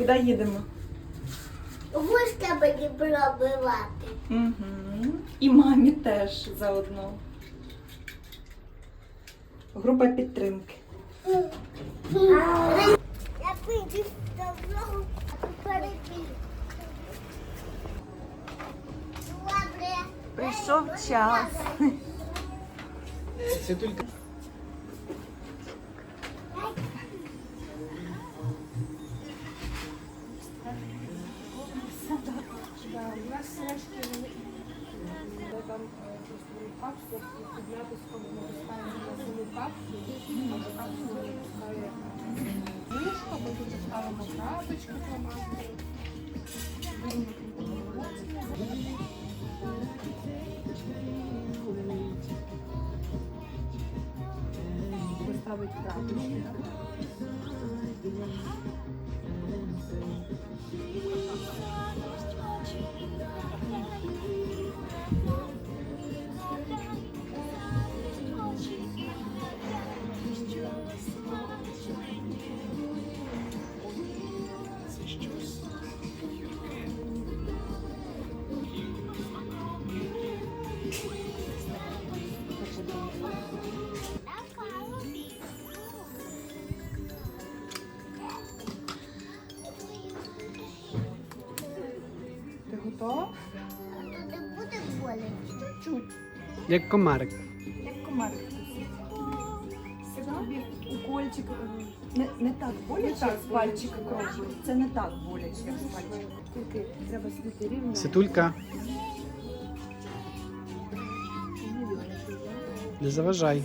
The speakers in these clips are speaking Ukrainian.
Куди їдемо? Гуска мені пробивати. Угу. І мамі теж заодно. Група підтримки. Я піду давно перепів. Добре. Прийшов час. Це тільки там просто капсулу підняти з кого ми на саму капсулу, а капсулу пускає вишка, потім поставимо крапочку фломастером. Поставить крапочку. Ти Тут не буде боляче. Чуть. як комарик. Як комарик. Собі укольчик. е, Не, не так боляче, як з пальчика кров. Це не так боляче, як з пальчика. Тільки треба сидіти рівно. Світулька, не заважай.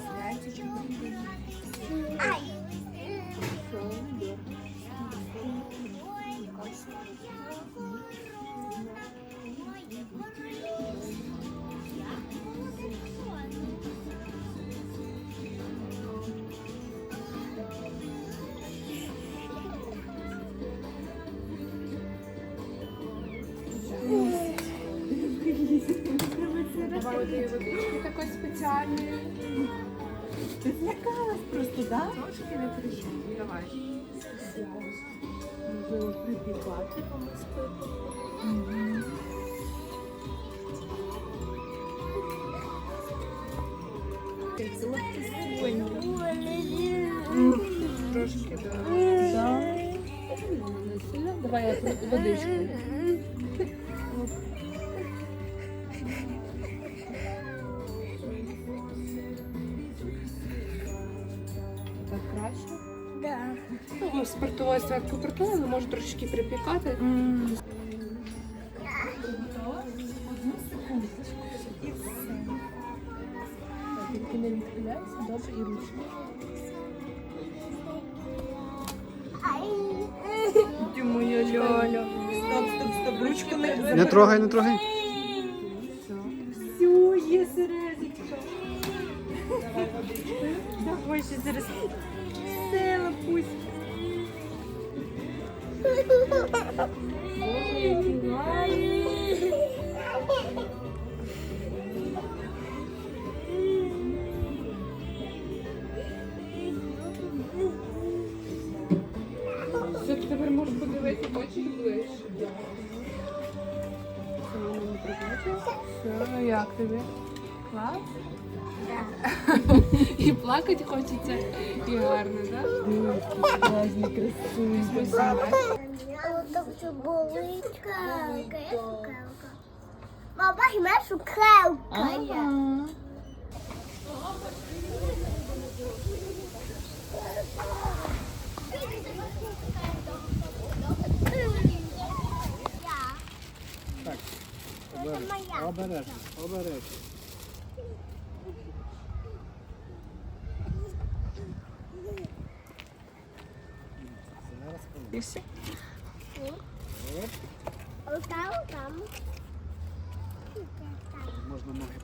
Давай однієї водички такої спеціальної. Ти злякалась просто, так? Трошки не кричи. Давай. Трошки, да. Давай я водичку. Так краще. Да. Ну, спиртова сверху притулена, але може трошечки припікати. Одну секундочку. І все. Тільки не відхиляйся, добре, і ручно. Ти моя ляля. Стоп, стоп, стоп. Ручку не Не трогай, не трогай. Ще зараз. Все, лапусь. Тепер можеш подивитися очі ближче. Все, як тобі? Клас? І плакати хочеться, і гарно, так? Класні, красиві. Мама, хіба що кревка є? Ага. Так, обережно, обережно, обережно. Зараз І все. Отам, там. можна ноги